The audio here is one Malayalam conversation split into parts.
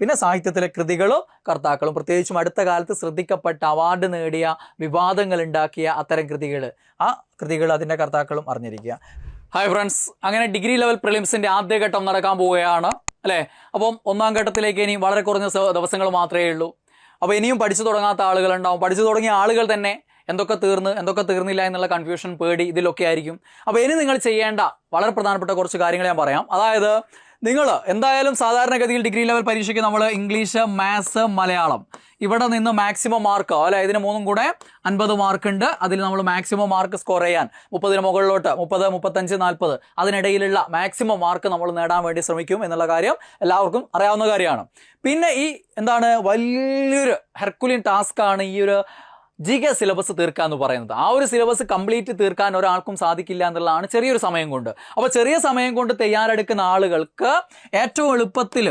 പിന്നെ സാഹിത്യത്തിലെ കൃതികളും കർത്താക്കളും. പ്രത്യേകിച്ചും അടുത്ത കാലത്ത് ശ്രദ്ധിക്കപ്പെട്ട അവാർഡ് നേടിയ വിവാദങ്ങൾ ഉണ്ടാക്കിയ അത്തരം കൃതികൾ ആ കൃതികൾ അതിന്റെ കർത്താക്കളും അറിഞ്ഞിരിക്കുക. ഹായ് ഫ്രണ്ട്സ് അങ്ങനെ ഡിഗ്രി ലെവൽ പ്രിലിംസിന്റെ ആദ്യഘട്ടം നടക്കാൻ പോവുകയാണ് അല്ലേ? അപ്പം ഒന്നാം ഘട്ടത്തിലേക്ക് ഇനി വളരെ കുറഞ്ഞ ദിവസങ്ങൾ മാത്രമേ ഉള്ളൂ. അപ്പോൾ ഇനിയും പഠിച്ചു തുടങ്ങാത്ത ആളുകളുണ്ടാവും പഠിച്ചു തുടങ്ങിയ ആളുകൾ തന്നെ എന്തൊക്കെ തീർന്ന് എന്തൊക്കെ തീർന്നില്ല എന്നുള്ള കൺഫ്യൂഷൻ പേടി ഇതിലൊക്കെ ആയിരിക്കും. അപ്പോൾ ഇനി നിങ്ങൾ ചെയ്യേണ്ട വളരെ പ്രധാനപ്പെട്ട കുറച്ച് കാര്യങ്ങൾ ഞാൻ പറയാം. അതായത് നിങ്ങൾ എന്തായാലും സാധാരണഗതിയിൽ ഡിഗ്രി ലെവൽ പരീക്ഷയ്ക്ക് നമ്മൾ ഇംഗ്ലീഷ് മാത്സ് മലയാളം ഇവിടെ നിന്ന് മാക്സിമം മാർക്ക് അല്ലെ? ഇതിന് മൂന്നും കൂടെ അൻപത് മാർക്ക് ഉണ്ട്. അതിൽ നമ്മൾ മാക്സിമം മാർക്ക് സ്കോർ ചെയ്യാൻ മുപ്പതിന് മുകളിലോട്ട് മുപ്പത് മുപ്പത്തഞ്ച് നാൽപ്പത് അതിനിടയിലുള്ള മാക്സിമം മാർക്ക് നമ്മൾ നേടാൻ വേണ്ടി ശ്രമിക്കും എന്നുള്ള കാര്യം എല്ലാവർക്കും അറിയാവുന്ന കാര്യമാണ്. പിന്നെ ഈ എന്താണ് വലിയൊരു ഹെർക്കുലിൻ ടാസ്ക് ആണ് ഈ ഒരു ജി കെ സിലബസ് തീർക്കുക എന്ന് പറയുന്നത്. ആ ഒരു സിലബസ് കംപ്ലീറ്റ് തീർക്കാൻ ഒരാൾക്കും സാധിക്കില്ല എന്നുള്ളതാണ് ചെറിയൊരു സമയം കൊണ്ട്. അപ്പോൾ ചെറിയ സമയം കൊണ്ട് തയ്യാറെടുക്കുന്ന ആളുകൾക്ക് ഏറ്റവും എളുപ്പത്തിൽ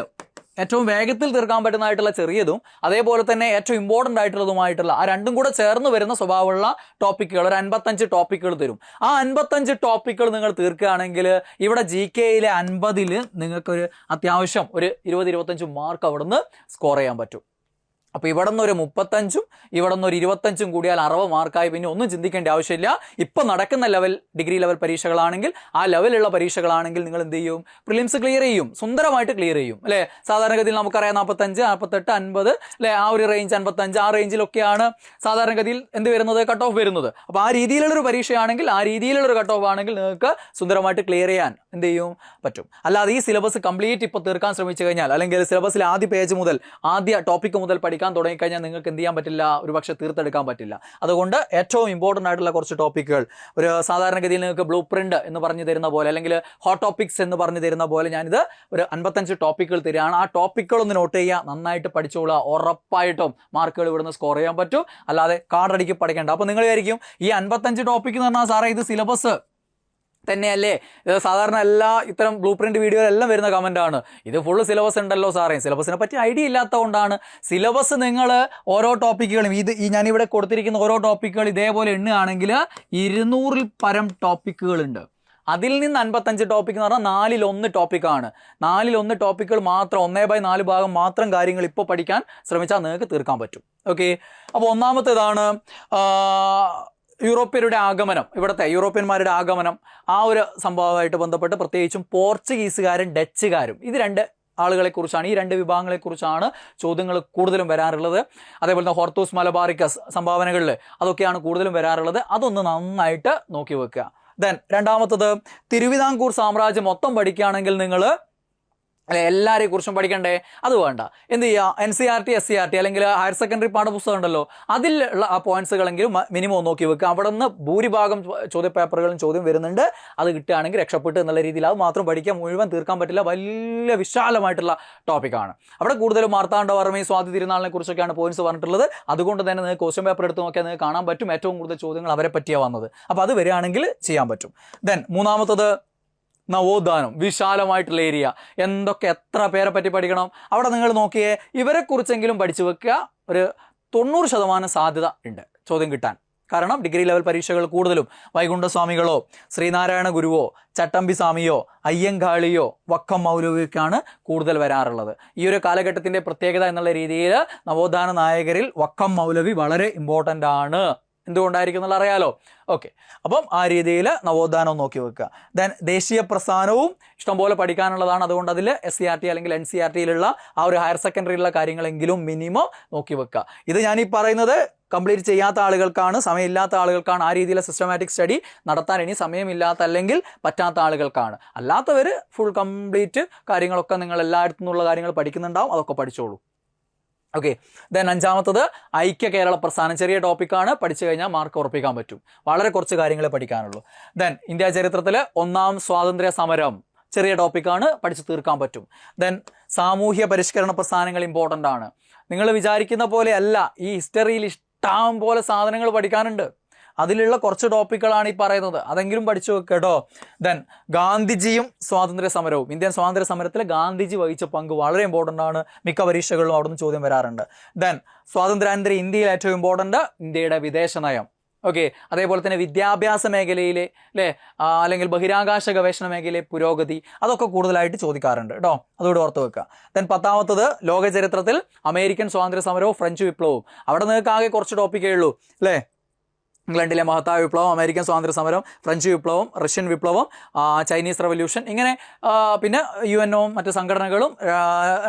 ഏറ്റവും വേഗത്തിൽ തീർക്കാൻ പറ്റുന്നതായിട്ടുള്ള ചെറിയതും അതേപോലെ തന്നെ ഏറ്റവും ഇമ്പോർട്ടന്റ് ആയിട്ടുള്ളതുമായിട്ടുള്ള ആ രണ്ടും കൂടെ ചേർന്ന് വരുന്ന സ്വഭാവമുള്ള ടോപ്പിക്കുകൾ ഒരു അൻപത്തഞ്ച് ടോപ്പിക്കുകൾ തരും. ആ അൻപത്തഞ്ച് ടോപ്പിക്കുകൾ നിങ്ങൾ തീർക്കുകയാണെങ്കിൽ ഇവിടെ ജി കെയിലെ അൻപതിൽ നിങ്ങൾക്കൊരു അത്യാവശ്യം ഒരു ഇരുപത് ഇരുപത്തഞ്ച് മാർക്ക് അവിടുന്ന് സ്കോർ ചെയ്യാൻ പറ്റും. അപ്പോൾ ഇവിടെ നിന്ന് ഒരു മുപ്പത്തഞ്ചും ഇവിടെ നിന്ന് ഒരു ഇരുപത്തഞ്ചും കൂടിയാൽ അറുപത് മാർക്കായി. പിന്നെ ഒന്നും ചിന്തിക്കേണ്ട ആവശ്യമില്ല. ഇപ്പം നടക്കുന്ന ലെവൽ ഡിഗ്രി ലെവൽ പരീക്ഷകളാണെങ്കിൽ ആ ലെവലുള്ള പരീക്ഷകളാണെങ്കിൽ നിങ്ങൾ എന്ത് ചെയ്യും? പ്രിലിംസ് ക്ലിയർ ചെയ്യും. സുന്ദരമായിട്ട് ക്ലിയർ ചെയ്യും. അല്ലേ? സാധാരണഗതിയിൽ നമുക്കറിയാം നാൽപ്പത്തഞ്ച് നാൽപ്പത്തെട്ട് അൻപത്. അല്ലേ? ആ ഒരു റേഞ്ച് അൻപത്തഞ്ച് ആ റേഞ്ചിലൊക്കെയാണ് സാധാരണഗതിയിൽ എന്ത് വരുന്നത്? കട്ട് ഓഫ് വരുന്നത്. അപ്പോൾ ആ രീതിയിലുള്ളൊരു പരീക്ഷയാണെങ്കിൽ ആ രീതിയിലുള്ളൊരു കട്ട് ഓഫ് ആണെങ്കിൽ നിങ്ങൾക്ക് സുന്ദരമായിട്ട് ക്ലിയർ ചെയ്യാൻ എന്ത് ചെയ്യും? പറ്റും. അല്ലാതെ ഈ സിലബസ് കംപ്ലീറ്റ് ഇപ്പോൾ തീർക്കാൻ ശ്രമിച്ചു കഴിഞ്ഞാൽ അല്ലെങ്കിൽ സിലബസിൽ ആദ്യ പേജ് മുതൽ ആദ്യ ടോപ്പിക് മുതൽ പഠിക്കാൻ തുടങ്ങിക്കഴിഞ്ഞാൽ നിങ്ങൾക്ക് എന്ത് ചെയ്യാൻ പറ്റില്ല? ഒരു പക്ഷേ തീർത്തെടുക്കാൻ പറ്റില്ല. അതുകൊണ്ട് ഏറ്റവും ഇമ്പോർട്ടന്റ് ആയിട്ടുള്ള കുറച്ച് ടോപ്പിക്കുകൾ ഒരു സാധാരണഗതിയിൽ നിങ്ങൾക്ക് ബ്ലൂ പ്രിന്റ് എന്ന് പറഞ്ഞു തരുന്ന പോലെ അല്ലെങ്കിൽ ഹോട്ട് ടോപ്പിക്സ് എന്ന് പറഞ്ഞു തരുന്ന പോലെ ഞാനിത് ഒരു അൻപത്തഞ്ച് ടോപ്പിക്കുകൾ തരികയാണ്. ആ ടോപ്പിക്കുകൾ ഒന്ന് നോട്ട് ചെയ്യുക. നന്നായിട്ട് പഠിച്ചോളുക. ഉറപ്പായിട്ടും മാർക്കുകൾ ഇവിടുന്ന് സ്കോർ ചെയ്യാൻ പറ്റും. അല്ലാതെ കാർഡടിക്ക് പഠിക്കേണ്ട. അപ്പോൾ നിങ്ങൾ വിചാരിക്കും ഈ അൻപത്തഞ്ച് ടോപ്പിക്ക് എന്ന് പറഞ്ഞാൽ സാറേ ഇത് സിലബസ് തന്നെയല്ലേ? സാധാരണ എല്ലാ ഇത്തരം ബ്ലൂ പ്രിന്റ് വീഡിയോയിലെല്ലാം വരുന്ന കമന്റ് ആണ്. ഇത് ഫുൾ സിലബസ് ഉണ്ടല്ലോ സാറേ. സിലബസിനെ പറ്റി ഐഡിയ ഇല്ലാത്തതുകൊണ്ടാണ് സിലബസ് നിങ്ങൾ ഓരോ ടോപ്പിക്കുകളും ഇത് ഈ ഞാനിവിടെ കൊടുത്തിരിക്കുന്ന ഓരോ ടോപ്പിക്കുകൾ ഇതേപോലെ എണ്ണുകയാണെങ്കിൽ ഇരുന്നൂറിൽ പരം ടോപ്പിക്കുകളുണ്ട് അതിൽ നിന്ന് അൻപത്തഞ്ച് ടോപ്പിക് എന്ന് പറഞ്ഞാൽ നാലിലൊന്ന് ടോപ്പിക്കാണ് നാലിലൊന്ന് ടോപ്പിക്കുകൾ മാത്രം ഒന്നേ ബൈ നാല് ഭാഗം മാത്രം കാര്യങ്ങൾ ഇപ്പോൾ പഠിക്കാൻ ശ്രമിച്ചാൽ നിങ്ങൾക്ക് തീർക്കാൻ പറ്റും. ഓക്കെ അപ്പോൾ ഒന്നാമത്തേതാണ് യൂറോപ്യരുടെ ആഗമനം ഇവിടുത്തെ യൂറോപ്യന്മാരുടെ ആഗമനം ആ ഒരു സംഭവമായിട്ട് ബന്ധപ്പെട്ട് പ്രത്യേകിച്ചും പോർച്ചുഗീസുകാരും ഡച്ചുകാരും ഇത് രണ്ട് ആളുകളെക്കുറിച്ചാണ് ഈ രണ്ട് വിഭാഗങ്ങളെക്കുറിച്ചാണ് ചോദ്യങ്ങൾ കൂടുതലും വരാറുള്ളത്. അതേപോലെ തന്നെ ഹോർത്തൂസ് മലബാറിക്കസ് സംഭാവനകളിൽ അതൊക്കെയാണ് കൂടുതലും വരാറുള്ളത്. അതൊന്ന് നന്നായിട്ട് നോക്കി വെക്കുക. ദെൻ രണ്ടാമത്തത് തിരുവിതാംകൂർ സാമ്രാജ്യം മൊത്തം പഠിക്കുകയാണെങ്കിൽ നിങ്ങൾ അല്ലെ എല്ലാവരെയും കുറിച്ചും പഠിക്കണ്ടേ? അത് വേണ്ട. എന്ത് ചെയ്യുക N C R T S C R T അല്ലെങ്കിൽ ഹയർ സെക്കൻഡറി പാഠപുസ്തകം ഉണ്ടല്ലോ. അതിലുള്ള ആ പോയിന്റ്സുകളെങ്കിലും മിനിമം നോക്കി വെക്കുക അവിടെ നിന്ന് ഭൂരിഭാഗം ചോദ്യ പേപ്പറുകളും ചോദ്യം വരുന്നുണ്ട്. അത് കിട്ടുകയാണെങ്കിൽ രക്ഷപ്പെട്ട് എന്നുള്ള രീതിയിൽ അത് മാത്രം പഠിക്കാൻ മുഴുവൻ തീർക്കാൻ പറ്റില്ല. വലിയ വിശാലമായിട്ടുള്ള ടോപ്പിക്കാണ് അവിടെ കൂടുതലും മാർത്താണ്ഡവർമ്മയും സ്വാതി തിരുനാളിനെ കുറിച്ചൊക്കെയാണ് പോയിന്റ്സ് പറഞ്ഞിട്ടുള്ളത്. അതുകൊണ്ട് തന്നെ നിങ്ങൾക്ക് ക്വസ്റ്റ്യൻ പേപ്പർ എടുത്ത് നോക്കിയാൽ നിങ്ങൾക്ക് കാണാൻ പറ്റും ഏറ്റവും കൂടുതൽ ചോദ്യങ്ങൾ അവരെ പറ്റിയാണ് വന്നത്. അപ്പോൾ അത് വരികയാണെങ്കിൽ ചെയ്യാൻ പറ്റും. ദെൻ മൂന്നാമത്തത് നവോത്ഥാനം വിശാലമായിട്ടുള്ള ഏരിയ. എന്തൊക്കെ എത്ര പേരെ പറ്റി പഠിക്കണം? അവിടെ നിങ്ങൾ നോക്കിയേ ഇവരെക്കുറിച്ചെങ്കിലും പഠിച്ചു വെക്കുക ഒരു തൊണ്ണൂറ് ശതമാനം സാധ്യത ഉണ്ട് ചോദ്യം കിട്ടാൻ. കാരണം ഡിഗ്രി ലെവൽ പരീക്ഷകൾ കൂടുതലും വൈകുണ്ഠസ്വാമികളോ ശ്രീനാരായണ ഗുരുവോ ചട്ടമ്പി സ്വാമിയോ അയ്യങ്കാളിയോ വക്കം മൗലവിയൊക്കെയാണ് കൂടുതൽ വരാറുള്ളത്. ഈ ഒരു കാലഘട്ടത്തിന്റെ പ്രത്യേകത എന്നുള്ള രീതിയിൽ നവോത്ഥാന നായകരിൽ വക്കം മൗലവി വളരെ ഇമ്പോർട്ടന്റ് ആണ്. എന്തുകൊണ്ടായിരിക്കും എന്നുള്ള അറിയാലോ? ഓക്കെ അപ്പം ആ രീതിയിൽ നവോത്ഥാനം നോക്കി വെക്കുക. ദെൻ ദേശീയ പ്രസ്ഥാനവും ഇഷ്ടംപോലെ പഠിക്കാനുള്ളതാണ്. അതുകൊണ്ട് അതിൽ എസ് സി ആർ ടി അല്ലെങ്കിൽ എൻ സി ആർ ടിയിലുള്ള ആ ഒരു ഹയർ സെക്കൻഡറിയിലുള്ള കാര്യങ്ങളെങ്കിലും മിനിമം നോക്കി വെക്കുക. ഇത് ഞാൻ ഈ പറയുന്നത് കംപ്ലീറ്റ് ചെയ്യാത്ത ആളുകൾക്കാണ് സമയമില്ലാത്ത ആളുകൾക്കാണ്. ആ രീതിയിലെ സിസ്റ്റമാറ്റിക് സ്റ്റഡി നടത്താൻ ഇനി സമയമില്ലാത്ത അല്ലെങ്കിൽ പറ്റാത്ത ആളുകൾക്കാണ്. അല്ലാത്തവർ ഫുൾ കംപ്ലീറ്റ് കാര്യങ്ങളൊക്കെ നിങ്ങൾ എല്ലായിടത്തു നിന്നുള്ള കാര്യങ്ങൾ പഠിക്കുന്നുണ്ടാവും അതൊക്കെ പഠിച്ചോളൂ. ഓക്കെ ദെൻ അഞ്ചാമത്തത് ഐക്യ കേരള പ്രസ്ഥാനം. ചെറിയ ടോപ്പിക്കാണ് പഠിച്ചു കഴിഞ്ഞാൽ മാർക്ക് ഉറപ്പിക്കാൻ പറ്റും. വളരെ കുറച്ച് കാര്യങ്ങളെ പഠിക്കാനുള്ളൂ. ദെൻ ഇന്ത്യ ചരിത്രത്തിൽ ഒന്നാം സ്വാതന്ത്ര്യ സമരം ചെറിയ ടോപ്പിക്കാണ് പഠിച്ചു തീർക്കാൻ പറ്റും. ദെൻ സാമൂഹ്യ പരിഷ്കരണ പ്രസ്ഥാനങ്ങൾ ഇമ്പോർട്ടന്റ് ആണ്. നിങ്ങൾ വിചാരിക്കുന്ന പോലെയല്ല ഈ ഹിസ്റ്ററിയിൽ ഇഷ്ടം പോലെ സാധനങ്ങൾ പഠിക്കാനുണ്ട്. അതിലുള്ള കുറച്ച് ടോപ്പിക്കുകളാണ് ഈ പറയുന്നത്. അതെങ്കിലും പഠിച്ചു വെക്കട്ടോ കേട്ടോ. ദെൻ ഗാന്ധിജിയും സ്വാതന്ത്ര്യ സമരവും. ഇന്ത്യൻ സ്വാതന്ത്ര്യ സമരത്തിൽ ഗാന്ധിജി വഹിച്ച പങ്ക് വളരെ ഇമ്പോർട്ടന്റ് ആണ്. മിക്ക പരീക്ഷകളിലും അവിടുന്ന് ചോദ്യം വരാറുണ്ട്. ദെൻ സ്വാതന്ത്ര്യാനന്തര ഇന്ത്യയിൽ ഏറ്റവും ഇമ്പോർട്ടന്റ് ഇന്ത്യയുടെ വിദേശ നയം. ഓക്കെ അതേപോലെ തന്നെ വിദ്യാഭ്യാസ മേഖലയിലെ അല്ലേ അല്ലെങ്കിൽ ബഹിരാകാശ ഗവേഷണ മേഖലയിലെ പുരോഗതി അതൊക്കെ കൂടുതലായിട്ട് ചോദിക്കാറുണ്ട് കേട്ടോ. അതുകൂടെ ഓർത്ത് വെക്കുക. ദെൻ പത്താമത്തത് ലോക ചരിത്രത്തിൽ അമേരിക്കൻ സ്വാതന്ത്ര്യ സമരവും ഫ്രഞ്ച് വിപ്ലവവും. അവിടെ നിങ്ങൾക്ക് ആകെ കുറച്ച് ടോപ്പിക്കേ ഉള്ളൂ അല്ലേ ഇംഗ്ലണ്ടിലെ മഹത്തായ വിപ്ലവം അമേരിക്കൻ സ്വാതന്ത്ര്യ സമരം ഫ്രഞ്ച് വിപ്ലവം റഷ്യൻ വിപ്ലവം ചൈനീസ് റവല്യൂഷൻ ഇങ്ങനെ പിന്നെ യു എൻ ഒവും മറ്റ് സംഘടനകളും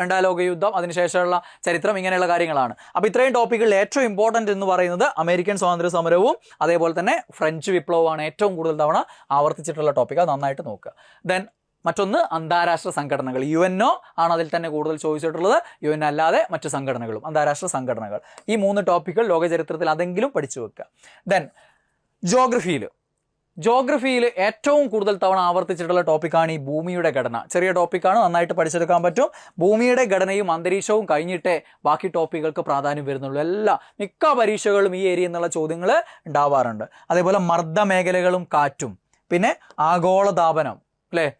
രണ്ടാം ലോക യുദ്ധം അതിനുശേഷമുള്ള ചരിത്രം ഇങ്ങനെയുള്ള കാര്യങ്ങളാണ്. അപ്പോൾ ഇത്രയും ടോപ്പിക്കുകളിൽ ഏറ്റവും ഇമ്പോർട്ടന്റ് എന്ന് പറയുന്നത് അമേരിക്കൻ സ്വാതന്ത്ര്യ സമരവും അതേപോലെ തന്നെ ഫ്രഞ്ച് വിപ്ലവമാണ് ഏറ്റവും കൂടുതൽ തവണ ആവർത്തിച്ചിട്ടുള്ള ടോപ്പിക് അത് നന്നായിട്ട് നോക്കുക. ദെൻ മറ്റൊന്ന് അന്താരാഷ്ട്ര സംഘടനകൾ. യു എൻ ഒ ആണ് അതിൽ തന്നെ കൂടുതൽ ചോദിച്ചിട്ടുള്ളത് യു എൻ അല്ലാതെ മറ്റു സംഘടനകളും അന്താരാഷ്ട്ര സംഘടനകൾ. ഈ മൂന്ന് ടോപ്പിക്കുകൾ ലോകചരിത്രത്തിൽ അതെങ്കിലും പഠിച്ചു വെക്കുക. ദെൻ ജോഗ്രഫിയിൽ ജോഗ്രഫിയിൽ ഏറ്റവും കൂടുതൽ തവണ ആവർത്തിച്ചിട്ടുള്ള ടോപ്പിക്കാണ് ഈ ഭൂമിയുടെ ഘടന. ചെറിയ ടോപ്പിക്കാണ് നന്നായിട്ട് പഠിച്ചെടുക്കാൻ പറ്റും. ഭൂമിയുടെ ഘടനയും അന്തരീക്ഷവും കഴിഞ്ഞിട്ടേ ബാക്കി ടോപ്പിക്കുകൾക്ക് പ്രാധാന്യം വരുന്നുള്ളൂ. എല്ലാ മിക്ക പരീക്ഷകളും ഈ ഏരിയയിൽ നിന്നുള്ള ചോദ്യങ്ങൾ ഉണ്ടാവാറുണ്ട്. അതേപോലെ മർദ്ദമേഖലകളും കാറ്റും. പിന്നെ ആഗോളതാപനം അല്ലേ?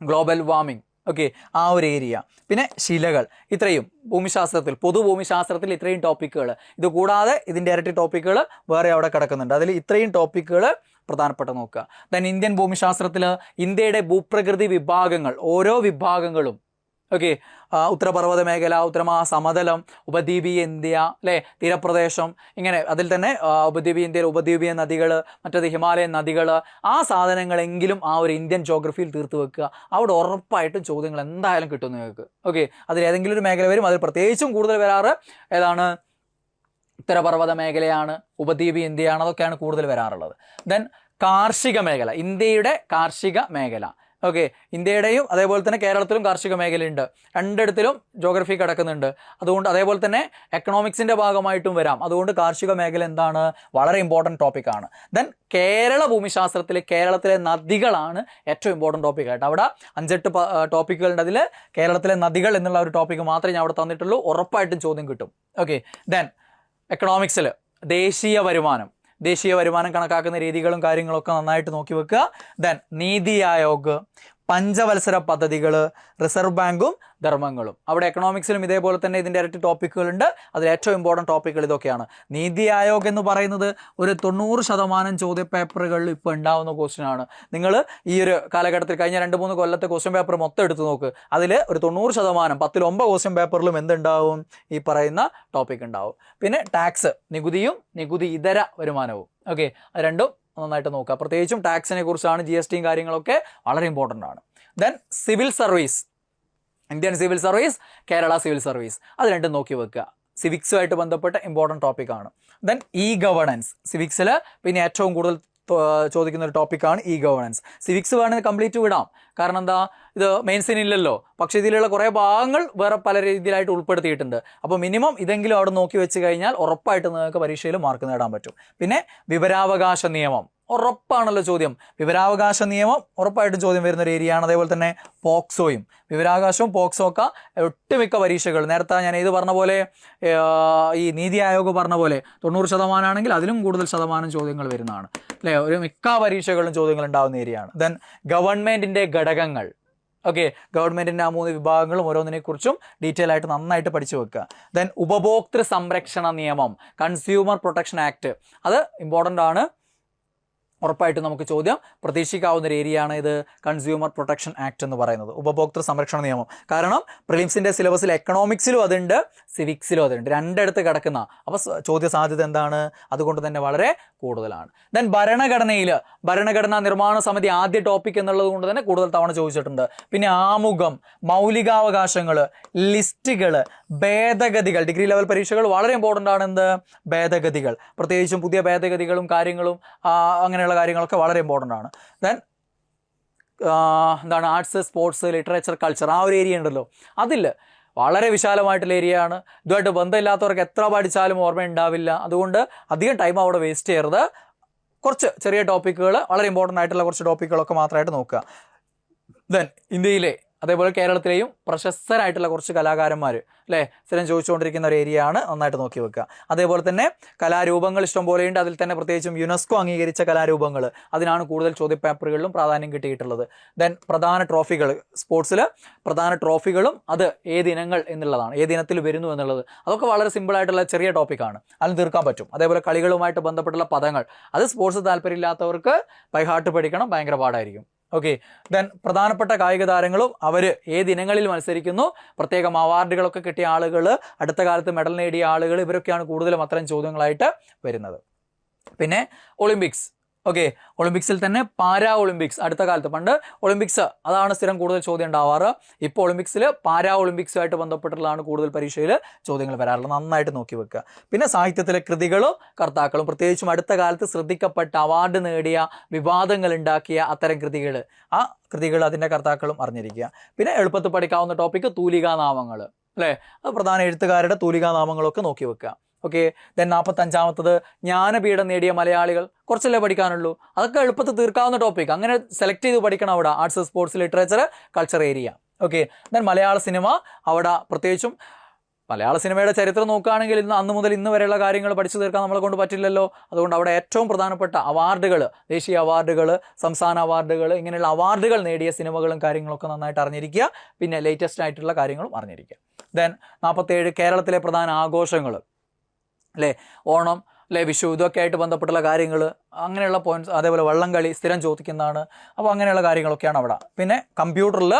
ഗ്ലോബൽ വാർമിംഗ് ഓക്കെ ആ ഒരു ഏരിയ പിന്നെ ശിലകൾ. ഇത്രയും ഭൂമിശാസ്ത്രത്തിൽ പൊതുഭൂമിശാസ്ത്രത്തിൽ ഇത്രയും ടോപ്പിക്കുകൾ ഇത് കൂടാതെ ഇതിന്റെ ഇരട്ടി ടോപ്പിക്കുകൾ വേറെ അവിടെ കിടക്കുന്നുണ്ട്. അതിൽ ഇത്രയും ടോപ്പിക്കുകൾ പ്രധാനപ്പെട്ട നോക്കുക. ദൻ ഇന്ത്യൻ ഭൂമിശാസ്ത്രത്തിൽ ഇന്ത്യയുടെ ഭൂപ്രകൃതി വിഭാഗങ്ങൾ ഓരോ വിഭാഗങ്ങളും ഓക്കെ ഉത്തരപർവത മേഖല ഉത്തരമാ സമതലം ഉപദ്വീപീയ ഇന്ത്യ അല്ലേ? തീരപ്രദേശം ഇങ്ങനെ. അതിൽ തന്നെ ഉപദ്വീപി ഇന്ത്യയിൽ ഉപദ്വീപീയ നദികൾ മറ്റത് ഹിമാലയൻ നദികൾ ആ സാധനങ്ങളെങ്കിലും ആ ഒരു ഇന്ത്യൻ ജോഗ്രഫിയിൽ തീർത്ത് വെക്കുക. അവിടെ ഉറപ്പായിട്ടും ചോദ്യങ്ങൾ എന്തായാലും കിട്ടും നിങ്ങൾക്ക്. ഓക്കെ അതിൽ ഏതെങ്കിലും ഒരു മേഖല വരും അതിൽ പ്രത്യേകിച്ചും കൂടുതൽ വരാറ് ഏതാണ്? ഉത്തരപർവത മേഖലയാണ് ഉപദ്വീപ് ഇന്ത്യയാണ് അതൊക്കെയാണ് കൂടുതൽ വരാറുള്ളത്. ദെൻ കാർഷിക മേഖല ഇന്ത്യയുടെ കാർഷിക മേഖല. ഓക്കെ ഇന്ത്യയുടെയും അതേപോലെ തന്നെ കേരളത്തിലും കാർഷിക മേഖലയുണ്ട്. രണ്ടിടത്തിലും ജോഗ്രഫി കിടക്കുന്നുണ്ട്. അതുകൊണ്ട് അതേപോലെ തന്നെ എക്കണോമിക്സിന്റെ ഭാഗമായിട്ടും വരാം. അതുകൊണ്ട് കാർഷിക മേഖല എന്താണ്? വളരെ ഇമ്പോർട്ടന്റ് ടോപ്പിക്കാണ് ദെൻ കേരള ഭൂമിശാസ്ത്രത്തിൽ കേരളത്തിലെ നദികളാണ് ഏറ്റവും ഇമ്പോർട്ടന്റ് ടോപ്പിക്കായിട്ട് അവിടെ അഞ്ചെട്ട് ടോപ്പിക്കുകളുണ്ട് അതിൽ കേരളത്തിലെ നദികൾ എന്നുള്ള ഒരു ടോപ്പിക്ക് മാത്രമേ ഞാൻ അവിടെ തന്നിട്ടുള്ളൂ. ഉറപ്പായിട്ടും ചോദ്യം കിട്ടും. ഓക്കെ ദെൻ എക്കണോമിക്സിൽ ദേശീയ വരുമാനം. ദേശീയ വരുമാനം കണക്കാക്കുന്ന രീതികളും കാര്യങ്ങളൊക്കെ നന്നായിട്ട് നോക്കി വെക്കുക. ദെൻ നീതി ആയോഗ്. പഞ്ചവത്സര പദ്ധതികൾ റിസർവ് ബാങ്കും ധർമ്മങ്ങളും. അവിടെ എക്കണോമിക്സിലും ഇതേപോലെ തന്നെ ഇതിന്റെ ഇരട്ടി ടോപ്പിക്കുകളുണ്ട് അതിൽ ഏറ്റവും ഇമ്പോർട്ടന്റ് ടോപ്പിക്കുകൾ ഇതൊക്കെയാണ്. നീതി ആയോഗ് എന്ന് പറയുന്നത് ഒരു തൊണ്ണൂറ് ശതമാനം ചോദ്യ പേപ്പറുകളിൽ ഇപ്പോൾ ഉണ്ടാവുന്ന ക്വസ്റ്റ്യൻ ആണ്. നിങ്ങൾ ഈ ഒരു കാലഘട്ടത്തിൽ കഴിഞ്ഞ രണ്ട് മൂന്ന് കൊല്ലത്തെ ക്വസ്റ്റ്യൻ പേപ്പർ മൊത്തം എടുത്ത് നോക്ക്. അതിൽ ഒരു തൊണ്ണൂറ് ശതമാനം പത്തിൽ ഒമ്പത് ക്വസ്റ്റ്യൻ പേപ്പറിലും എന്തുണ്ടാവും? ഈ പറയുന്ന ടോപ്പിക് ഉണ്ടാവും. പിന്നെ ടാക്സ് നികുതിയും നികുതി ഇതര വരുമാനവും. ഓക്കെ അത് രണ്ടും നന്നായിട്ട് നോക്കുക. പ്രത്യേകിച്ചും ടാക്സിനെ കുറിച്ചാണ് ജി എസ് ടിയും കാര്യങ്ങളൊക്കെ വളരെ ഇമ്പോർട്ടന്റ് ആണ്. Then civil service Indian civil service Kerala civil service അത് രണ്ടും നോക്കി വെക്കുക. സിവിക്സുമായിട്ട് ബന്ധപ്പെട്ട ഇമ്പോർട്ടന്റ് ടോപ്പിക്കാണ് ദെൻ ഇ ഗവേണൻസ് സിവിക്സിൽ പിന്നെ ഏറ്റവും കൂടുതൽ ചോദിക്കുന്ന ഒരു ടോപ്പിക്കാണ് ഇ ഗവേണൻസ് സിവിക്സ് വേണമെങ്കിൽ കംപ്ലീറ്റ് വിടാം. കാരണം എന്താ ഇത് മെയിൻസിന് ഇല്ലല്ലോ. പക്ഷേ ഇതിലുള്ള കുറേ ഭാഗങ്ങൾ വേറെ പല രീതിയിലായിട്ട് ഉൾപ്പെടുത്തിയിട്ടുണ്ട്. അപ്പോൾ മിനിമം ഇതെങ്കിലും അവിടെ നോക്കി വെച്ച് കഴിഞ്ഞാൽ ഉറപ്പായിട്ട് നിങ്ങൾക്ക് പരീക്ഷയിൽ മാർക്ക് നേടാൻ പറ്റും. പിന്നെ വിവരാവകാശ നിയമം. ഉറപ്പാണല്ലോ ചോദ്യം. വിവരാവകാശ നിയമം ഉറപ്പായിട്ടും ചോദ്യം വരുന്ന ഒരു ഏരിയയാണ്. അതേപോലെ തന്നെ പോക്സോയും. വിവരാവകാശവും പോക്സോ ഒക്കെ ഒട്ടുമിക്ക പരീക്ഷകൾ നേരത്തെ ഞാൻ ഇത് പറഞ്ഞ പോലെ ഈ നീതി ആയോഗ് പറഞ്ഞ പോലെ തൊണ്ണൂറ് ശതമാനമാണെങ്കിൽ അതിലും കൂടുതൽ ശതമാനം ചോദ്യങ്ങൾ വരുന്നതാണ്. അല്ലേ? ഒരു മിക്ക പരീക്ഷകളിലും ചോദ്യങ്ങൾ ഉണ്ടാകുന്ന ഏരിയയാണ്. ദെൻ ഗവൺമെന്റിന്റെ ഘടകങ്ങൾ. ഓക്കെ ഗവൺമെന്റിന്റെ ആ മൂന്ന് വിഭാഗങ്ങളും ഓരോന്നിനെക്കുറിച്ചും ഡീറ്റെയിൽ ആയിട്ട് നന്നായിട്ട് പഠിച്ചു വെക്കുക. ദെൻ ഉപഭോക്തൃ സംരക്ഷണ നിയമം. കൺസ്യൂമർ പ്രൊട്ടക്ഷൻ ആക്ട് അത് ഇമ്പോർട്ടന്റ് ആണ്. ഉറപ്പായിട്ടും നമുക്ക് ചോദ്യം. പ്രതീക്ഷിക്കാവുന്ന ഒരു ഏരിയയാണ് ഇത് കൺസ്യൂമർ പ്രൊട്ടക്ഷൻ ആക്ട് എന്ന് പറയുന്നത്. ഉപഭോക്തൃ സംരക്ഷണ നിയമം. കാരണം പ്രിലിംസിന്റെ സിലബസിൽ എക്കണോമിക്സിലും അതുണ്ട് സിവിക്സിലും അതുണ്ട്. രണ്ടിടത്ത് കിടക്കുന്ന. അപ്പോൾ ചോദ്യ സാധ്യത എന്താണ്? അതുകൊണ്ട് തന്നെ വളരെ കൂടുതലാണ്. ദെൻ ഭരണഘടനയിൽ ഭരണഘടനാ നിർമ്മാണ സമിതി ആദ്യ ടോപ്പിക് എന്നുള്ളത് കൊണ്ട് തന്നെ കൂടുതൽ തവണ ചോദിച്ചിട്ടുണ്ട്. പിന്നെ ആമുഖം മൗലികാവകാശങ്ങൾ ലിസ്റ്റുകൾ ഭേദഗതികൾ. ഡിഗ്രി ലെവൽ പരീക്ഷകൾ വളരെ ഇമ്പോർട്ടന്റ് ആണ് എന്ത്? ഭേദഗതികൾ. പ്രത്യേകിച്ചും പുതിയ ഭേദഗതികളും കാര്യങ്ങളും അങ്ങനെയുള്ള കാര്യങ്ങളൊക്കെ വളരെ ഇമ്പോർട്ടന്റ് ആണ്. ദെൻ എന്താണ് ആർട്സ് സ്പോർട്സ് ലിറ്ററേച്ചർ കൾച്ചർ ആ ഒരു ഏരിയ ഉണ്ടല്ലോ. അതിൽ വളരെ വിശാലമായിട്ടുള്ള ഏരിയ ആണ്. ഇതുമായിട്ട് ബന്ധമില്ലാത്തവർക്ക് എത്ര പഠിച്ചാലും ഓർമ്മയുണ്ടാവില്ല അതുകൊണ്ട് അധികം ടൈം അവിടെ വേസ്റ്റ് ചെയ്യരുത്. കുറച്ച് ചെറിയ ടോപ്പിക്കുകൾ വളരെ ഇമ്പോർട്ടന്റ് ആയിട്ടുള്ള കുറച്ച് ടോപ്പിക്കുകളൊക്കെ മാത്രമായിട്ട് നോക്കുക. ദെൻ ഇന്ത്യയിലെ അതേപോലെ കേരളത്തിലെയും പ്രശസ്തരായിട്ടുള്ള കുറച്ച് കലാകാരന്മാർ അല്ലേ? സ്ഥിരം ചോദിച്ചുകൊണ്ടിരിക്കുന്ന ഒരു ഏരിയ ആണ് നന്നായിട്ട് നോക്കി വെക്കുക. അതേപോലെ തന്നെ കലാരൂപങ്ങൾ ഇഷ്ടം പോലെയുണ്ട്. അതിൽ തന്നെ പ്രത്യേകിച്ചും യുനെസ്കോ അംഗീകരിച്ച കലാരൂപങ്ങൾ അതിനാണ് കൂടുതൽ ചോദ്യപേപ്പറുകളിലും പ്രാധാന്യം കിട്ടിയിട്ടുള്ളത്. ദെൻ പ്രധാന ട്രോഫികൾ സ്പോർട്സിൽ പ്രധാന ട്രോഫികളും അത് ഏത് ഇനങ്ങൾ എന്നുള്ളതാണ്. ഏത് ഇനത്തിൽ വരുന്നു എന്നുള്ളത്. അതൊക്കെ വളരെ സിമ്പിളായിട്ടുള്ള ചെറിയ ടോപ്പിക്കാണ് അതിന് തീർക്കാൻ പറ്റും. അതേപോലെ കളികളുമായിട്ട് ബന്ധപ്പെട്ടുള്ള പദങ്ങൾ. അത് സ്പോർട്സ് താല്പര്യമില്ലാത്തവർക്ക് ബൈഹാർട്ട് പഠിക്കണം. ഭയങ്കര പാടായിരിക്കും. ഓക്കെ ദെൻ പ്രധാനപ്പെട്ട കായിക താരങ്ങളും അവർ ഏത് ഇനങ്ങളിൽ മത്സരിക്കുന്നു. പ്രത്യേകം അവാർഡുകളൊക്കെ കിട്ടിയ ആളുകൾ അടുത്ത കാലത്ത് മെഡൽ നേടിയ ആളുകൾ ഇവരൊക്കെയാണ് കൂടുതലും അത്തരം ചോദ്യങ്ങളായിട്ട് വരുന്നത്. പിന്നെ ഒളിമ്പിക്സ് ഓക്കെ ഒളിമ്പിക്സിൽ തന്നെ പാരാ ഒളിമ്പിക്സ് അടുത്ത കാലത്ത്. പണ്ട് ഒളിമ്പിക്സ് അതാണ് സ്ഥിരം കൂടുതൽ ചോദ്യം ഉണ്ടാവാറ്. ഇപ്പോൾ ഒളിമ്പിക്സിൽ പാരാ ഒളിമ്പിക്സുമായിട്ട് ബന്ധപ്പെട്ടുള്ളതാണ് കൂടുതൽ പരീക്ഷയിൽ ചോദ്യങ്ങൾ വരാറുള്ളത്. നന്നായിട്ട് നോക്കി വെക്കുക. പിന്നെ സാഹിത്യത്തിലെ കൃതികളും കർത്താക്കളും പ്രത്യേകിച്ചും അടുത്ത കാലത്ത് ശ്രദ്ധിക്കപ്പെട്ട അവാർഡ് നേടിയ വിവാദങ്ങൾ ഉണ്ടാക്കിയ അത്തരം കൃതികൾ. ആ കൃതികൾ അതിന്റെ കർത്താക്കളും അറിഞ്ഞിരിക്കുക. പിന്നെ എളുപ്പത്തിൽ പഠിക്കാവുന്ന ടോപ്പിക്ക് തൂലികാനാമങ്ങൾ. അല്ലേ? അത് പ്രധാന എഴുത്തുകാരുടെ തൂലികാനാമങ്ങളൊക്കെ നോക്കി വെക്കുക. ഓക്കെ ദെൻ നാൽപ്പത്തഞ്ചാമത്തത് ജ്ഞാനപീഠം നേടിയ മലയാളികൾ. കുറച്ചല്ലേ പഠിക്കാനുള്ളൂ? അതൊക്കെ എളുപ്പത്തിൽ തീർക്കാവുന്ന ടോപ്പിക് അങ്ങനെ സെലക്ട് ചെയ്ത് പഠിക്കണം അവിടെ arts sports literature culture area okay then Malayala cinema അവിടെ പ്രത്യേകിച്ചും മലയാള സിനിമയുടെ ചരിത്രം നോക്കുകയാണെങ്കിൽ ഇന്ന് അന്ന് മുതൽ ഇന്ന് വരെയുള്ള കാര്യങ്ങൾ പഠിച്ചു തീർക്കാൻ നമ്മളെ കൊണ്ട് പറ്റില്ലല്ലോ. അതുകൊണ്ട് അവിടെ ഏറ്റവും പ്രധാനപ്പെട്ട അവാർഡുകൾ ദേശീയ അവാർഡുകൾ സംസ്ഥാന അവാർഡുകൾ ഇങ്ങനെയുള്ള അവാർഡുകൾ നേടിയ സിനിമകളും കാര്യങ്ങളൊക്കെ നന്നായിട്ട് അറിഞ്ഞിരിക്കുക. പിന്നെ ലേറ്റസ്റ്റ് ആയിട്ടുള്ള കാര്യങ്ങളും അറിഞ്ഞിരിക്കുക. ദെൻ നാൽപ്പത്തേഴ് കേരളത്തിലെ പ്രധാന ആഘോഷങ്ങൾ. അല്ലേ ഓണം അല്ലേ വിഷു ഇതൊക്കെ ആയിട്ട് ബന്ധപ്പെട്ടുള്ള കാര്യങ്ങൾ അങ്ങനെയുള്ള പോയിന്റ്സ് അതേപോലെ വള്ളംകളി സ്ഥിരം ചോദിക്കുന്നതാണ്. അപ്പോൾ അങ്ങനെയുള്ള കാര്യങ്ങളൊക്കെയാണ് അവിടെ. പിന്നെ കമ്പ്യൂട്ടറിൽ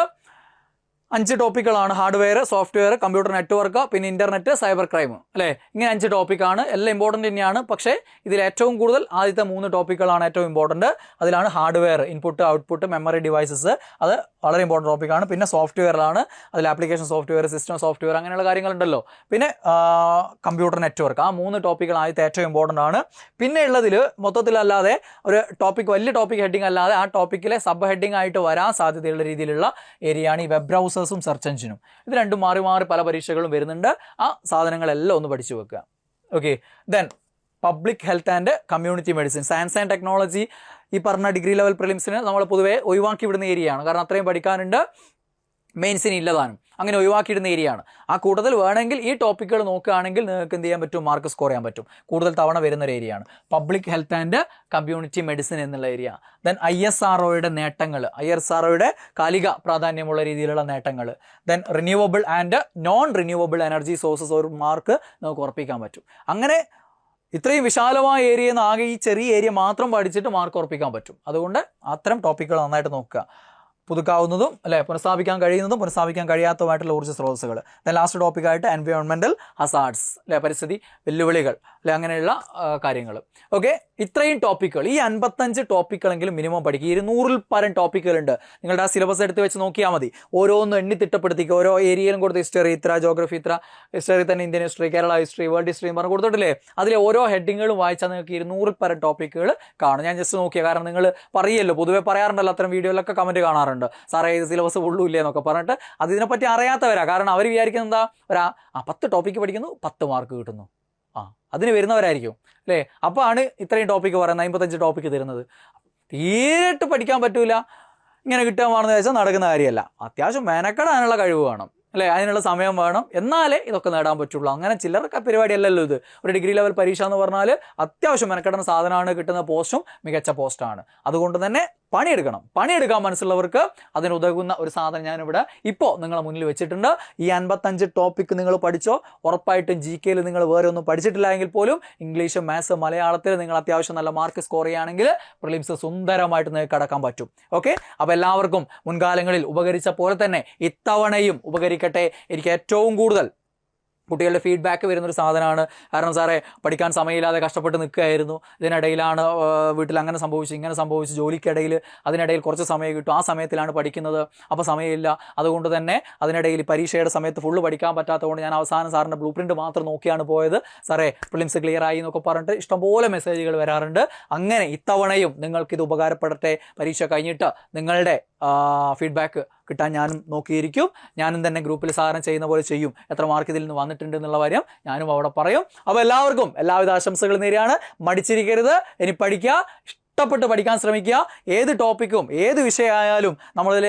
അഞ്ച് ടോപ്പിക്കുകളാണ് ഹാർഡ്വെയർ സോഫ്റ്റ്വെയർ കമ്പ്യൂട്ടർ നെറ്റ്വർക്ക് പിന്നെ ഇന്റർനെറ്റ് സൈബർ ക്രൈം. അല്ലേ? ഇങ്ങനെ അഞ്ച് ടോപ്പിക്കാണ്. എല്ലാം ഇമ്പോർട്ടന്റ് തന്നെയാണ്. പക്ഷേ ഇതിൽ ഏറ്റവും കൂടുതൽ ആദ്യത്തെ മൂന്ന് ടോപ്പിക്കുകളാണ് ഏറ്റവും ഇമ്പോർട്ടന്റ് അതിലാണ് hardware input output memory devices. അത് വളരെ ഇമ്പോർട്ടന്റ് ടോപ്പിക്കാണ്. പിന്നെ സോഫ്റ്റ്വെയറിലാണ്. അതിൽ ആപ്ലിക്കേഷൻ സോഫ്റ്റ്വെയർ സിസ്റ്റം സോഫ്റ്റ്വെയർ അങ്ങനെയുള്ള കാര്യങ്ങളുണ്ടല്ലോ. പിന്നെ കമ്പ്യൂട്ടർ നെറ്റ്വർക്ക്. ആ മൂന്ന് ടോപ്പിക്കുകൾ ആദ്യത്തെ ഏറ്റവും ഇമ്പോർട്ടന്റ് ആണ്. പിന്നെ ഉള്ളതിൽ മൊത്തത്തിലല്ലാതെ ഒരു ടോപ്പിക് വലിയ ടോപ്പിക് ഹെഡിങ് അല്ലാതെ ആ ടോപ്പിക്കിലെ സബ് ഹെഡിങ് ആയിട്ട് വരാൻ സാധ്യതയുള്ള രീതിയിലുള്ള ഏരിയയാണ് ഈ വെബ് ബ്രൗസേഴ്സും സെർച്ച് എഞ്ചിനും ഇത് രണ്ടും മാറി മാറി പല പരീക്ഷകളും വരുന്നുണ്ട്. ആ സാധനങ്ങളെല്ലാം ഒന്ന് പഠിച്ചു വെക്കുക. Okay then public health and community medicine science and technology ഈ പറഞ്ഞ ഡിഗ്രി ലെവൽ പ്രിലിംസിന് നമ്മൾ പൊതുവേ ഒഴിവാക്കി വിടുന്ന ഏരിയയാണ് കാരണം അത്രയും പഠിക്കാനുണ്ട്. മെയിൻസിന് ഇല്ലതാനും അങ്ങനെ ഒഴിവാക്കിയിടുന്ന ഏരിയയാണ് ആ കൂടുതൽ വേണമെങ്കിൽ ഈ ടോപ്പിക്കുകൾ നോക്കുകയാണെങ്കിൽ നിങ്ങൾക്ക് എന്ത് ചെയ്യാൻ പറ്റും? മാർക്ക് സ്കോർ ചെയ്യാൻ പറ്റും. കൂടുതൽ തവണ വരുന്ന ഒരു ഏരിയയാണ് public health and community medicine എന്നുള്ള area then I S R ഒയുടെ നേട്ടങ്ങൾ ഐ എസ് ആർ ഒയുടെ കാലിക പ്രാധാന്യമുള്ള രീതിയിലുള്ള നേട്ടങ്ങൾ then renewable and non renewable energy sources ഒരു മാർക്ക് നമുക്ക് ഉറപ്പിക്കാൻ പറ്റും. അങ്ങനെ ഇത്രയും വിശാലമായ ഏരിയ നിന്ന് ആകെ ഈ ചെറിയ ഏരിയ മാത്രം പഠിച്ചിട്ട് മാർക്ക് ഉറപ്പിക്കാൻ പറ്റും. അതുകൊണ്ട് അത്തരം ടോപ്പിക്കുകൾ നന്നായിട്ട് നോക്കുക. പുതുക്കാവുന്നതും അല്ലെ? പുനഃസ്ഥാപിക്കാൻ കഴിയുന്നതും പുനഃസ്ഥാപിക്കാൻ കഴിയാത്തതുമായിട്ടുള്ള ഊർജ സ്രോതസ്സുകൾ. ലാസ്റ്റ് ടോപ്പിക്കായിട്ട് എൻവയോൺമെന്റൽ ഹസാർഡ്സ് അല്ലെ? പരിസ്ഥിതി വെല്ലുവിളികൾ അല്ലെ? അങ്ങനെയുള്ള കാര്യങ്ങൾ. ഓക്കെ ഇത്രയും ടോപ്പിക്കുകൾ ഈ അൻപത്തഞ്ച് ടോപ്പിക്കുകളെങ്കിലും മിനിമം പഠിക്കുക ഇരുന്നൂറിൽ പരം ടോപ്പിക്കുകളുണ്ട് നിങ്ങളുടെ ആ സിലബസ് എടുത്ത് വെച്ച് നോക്കിയാൽ മതി. ഓരോന്നും എണ്ണി തിട്ടപ്പെടുത്തിക്കുക ഓരോ ഏരിയയിലും കൊടുത്ത് ഹിസ്റ്ററി ഇത്ര ജോഗ്രഫി ഇത്ര ഹിസ്റ്ററി തന്നെ Indian history Kerala history world history പറഞ്ഞ് കൊടുത്തിട്ടില്ലേ? അതിലെ ഓരോ ഹെഡിങ്ങുകളും വായിച്ചാൽ നിങ്ങൾക്ക് ഇരുന്നൂറിൽ പരം ടോപ്പിക്കുകൾ കാണും. ഞാൻ ജസ്റ്റ് നോക്കിയ. കാരണം നിങ്ങൾ പറയുമല്ലോ പൊതുവെ പറയാറുണ്ടല്ലോ അത്തരം വീഡിയോയിലൊക്കെ കമന്റ് കാണാറുണ്ട്. സാറേ ഇത് സിലബസ് ഫുള്ളും ഇല്ലേ എന്നൊക്കെ പറഞ്ഞിട്ട് അത് ഇതിനെപ്പറ്റി അറിയാത്തവരാ. കാരണം അവർ വിചാരിക്കുന്നത് എന്താ? ഒരു ആ പത്ത് ടോപ്പിക്ക് പഠിക്കുന്നു പത്ത് മാർക്ക് കിട്ടുന്നു. ആ അതിന് വരുന്നവരായിരിക്കും അല്ലേ? അപ്പോൾ ആണ് ഇത്രയും ടോപ്പിക്ക് പറയുന്നത് അമ്പത്തഞ്ച് ടോപ്പിക്ക് തരുന്നത്. തീരെട്ട് പഠിക്കാൻ പറ്റൂല. ഇങ്ങനെ കിട്ടാമെന്ന് വെച്ചാൽ നടക്കുന്ന കാര്യമല്ല. അത്യാവശ്യം മെനക്കെടാനുള്ള കഴിവ് വേണം അല്ലേ? അതിനുള്ള സമയം വേണം. എന്നാലേ ഇതൊക്കെ നേടാൻ പറ്റുള്ളൂ. അങ്ങനെ ചില്ലറക്ക പരിപാടിയല്ലല്ലോ ഇത്. ഒരു ഡിഗ്രി ലെവൽ പരീക്ഷ എന്ന് പറഞ്ഞാൽ അത്യാവശ്യം മെനക്കെടുന്ന സാധനമാണ് കിട്ടുന്ന പോസ്റ്റും മികച്ച പോസ്റ്റാണ് അതുകൊണ്ട് തന്നെ പണിയെടുക്കണം. പണിയെടുക്കാൻ മനസ്സുള്ളവർക്ക് അതിന് ഉതകുന്ന ഒരു സാധനം ഞാനിവിടെ ഇപ്പോൾ നിങ്ങളെ മുന്നിൽ വെച്ചിട്ടുണ്ട്. ഈ അൻപത്തഞ്ച് ടോപ്പിക്ക് നിങ്ങൾ പഠിച്ചോ? ഉറപ്പായിട്ടും ജി കെയിൽ നിങ്ങൾ വേറെ ഒന്നും പഠിച്ചിട്ടില്ല എങ്കിൽ പോലും ഇംഗ്ലീഷ് മാത്സ് മലയാളത്തിൽ നിങ്ങൾ അത്യാവശ്യം നല്ല മാർക്ക് സ്കോർ ചെയ്യുകയാണെങ്കിൽ പ്രിലിംസ് സുന്ദരമായിട്ട് നിങ്ങൾക്ക് കടക്കാൻ പറ്റും. ഓക്കെ അപ്പോൾ എല്ലാവർക്കും മുൻകാലങ്ങളിൽ ഉപകരിച്ച പോലെ തന്നെ ഇത്തവണയും ഉപകരിക്കട്ടെ. എനിക്ക് ഏറ്റവും കൂടുതൽ കുട്ടികളുടെ ഫീഡ്ബാക്ക് വരുന്നൊരു സാധനമാണ്. കാരണം സാറേ പഠിക്കാൻ സമയമില്ലാതെ കഷ്ടപ്പെട്ട് നിൽക്കുകയായിരുന്നു. ഇതിനിടയിലാണ് വീട്ടിൽ അങ്ങനെ സംഭവിച്ചു ഇങ്ങനെ സംഭവിച്ചു ജോലിക്കിടയിൽ അതിനിടയിൽ കുറച്ച് സമയം കിട്ടും. ആ സമയത്തിലാണ് പഠിക്കുന്നത്. അപ്പോൾ സമയമില്ല. അതുകൊണ്ട് തന്നെ അതിനിടയിൽ പരീക്ഷയുടെ സമയത്ത് ഫുള്ള് പഠിക്കാൻ പറ്റാത്തതുകൊണ്ട് ഞാൻ അവസാനം സാറിന്റെ ബ്ലൂ പ്രിന്റ് മാത്രം നോക്കിയാണ് പോയത്. സാറേ പ്രിലിംസ് ക്ലിയർ ആയി എന്നൊക്കെ പറഞ്ഞിട്ട് ഇഷ്ടംപോലെ മെസ്സേജുകൾ വരാറുണ്ട്. അങ്ങനെ ഇത്തവണയും നിങ്ങൾക്കിത് ഉപകാരപ്പെടട്ടെ. പരീക്ഷ കഴിഞ്ഞിട്ട് നിങ്ങളുടെ ഫീഡ്ബാക്ക് കിട്ടാൻ ഞാനും നോക്കിയിരിക്കും. ഞാനും തന്നെ ഗ്രൂപ്പിൽ സാധനം ചെയ്യുന്ന പോലെ ചെയ്യും. എത്ര മാർക്ക് ഇതിൽ നിന്ന് വന്നിട്ടുണ്ട് എന്നുള്ള കാര്യം ഞാനും അവിടെ പറയും. അപ്പോൾ എല്ലാവർക്കും എല്ലാവിധ ആശംസകളും നേരെയാണ് മടിച്ചിരിക്കരുത്. ഇനി പഠിക്കുക. ഇഷ്ടപ്പെട്ട് പഠിക്കാൻ ശ്രമിക്കുക. ഏത് ടോപ്പിക്കും ഏത് വിഷയമായാലും നമ്മളിൽ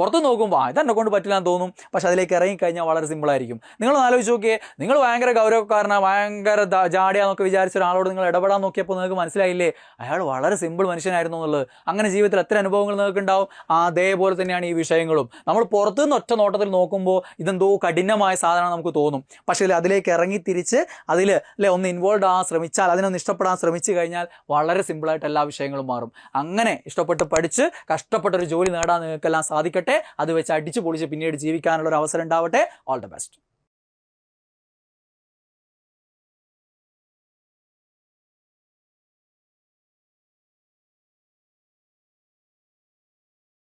പുറത്ത് നോക്കുമ്പോൾ ഇതെന്നെ കൊണ്ട് പറ്റില്ല എന്ന് തോന്നും. പക്ഷെ അതിലേക്ക് ഇറങ്ങിക്കഴിഞ്ഞാൽ വളരെ സിമ്പിളായിരിക്കും നിങ്ങൾ ആലോചിച്ച് നോക്കിയേ നിങ്ങൾ ഭയങ്കര ഗൗരവക്കാരനാ ഭയങ്കര ജാടിയാന്നൊക്കെ വിചാരിച്ച ഒരാളോട് നിങ്ങൾ ഇടപെടാൻ നോക്കിയപ്പോൾ നിങ്ങൾക്ക് മനസ്സിലായില്ലേ? അയാൾ വളരെ സിമ്പിൾ മനുഷ്യനായിരുന്നു എന്നുള്ളത്. അങ്ങനെ ജീവിതത്തിൽ എത്ര അനുഭവങ്ങൾ നിങ്ങൾക്ക് ഉണ്ടാവും അതേപോലെ തന്നെയാണ് ഈ വിഷയങ്ങളും. നമ്മൾ പുറത്തു നിന്ന് ഒറ്റ നോട്ടത്തിൽ നോക്കുമ്പോൾ ഇതെന്തോ കഠിനമായ സാധനം നമുക്ക് തോന്നും. പക്ഷേ അതിലേക്ക് ഇറങ്ങി തിരിച്ച് അതിൽ അല്ലെ ഒന്ന് ഇൻവോൾവ് ആകാൻ ശ്രമിച്ചാൽ അതിനൊന്ന് ഇഷ്ടപ്പെടാൻ ശ്രമിച്ചു കഴിഞ്ഞാൽ വളരെ സിമ്പിളായിട്ട് എല്ലാ വിഷയങ്ങളും മാറും. അങ്ങനെ ഇഷ്ടപ്പെട്ട് പഠിച്ച് കഷ്ടപ്പെട്ടൊരു ജോലി നേടാൻ നിങ്ങൾക്കെല്ലാം സാധിക്കട്ടെ. അത് വെച്ച് അടിച്ച് പൊളിച്ച് പിന്നീട് ജീവിക്കാനുള്ള ഒരു അവസരം ഉണ്ടാവട്ടെ. All the best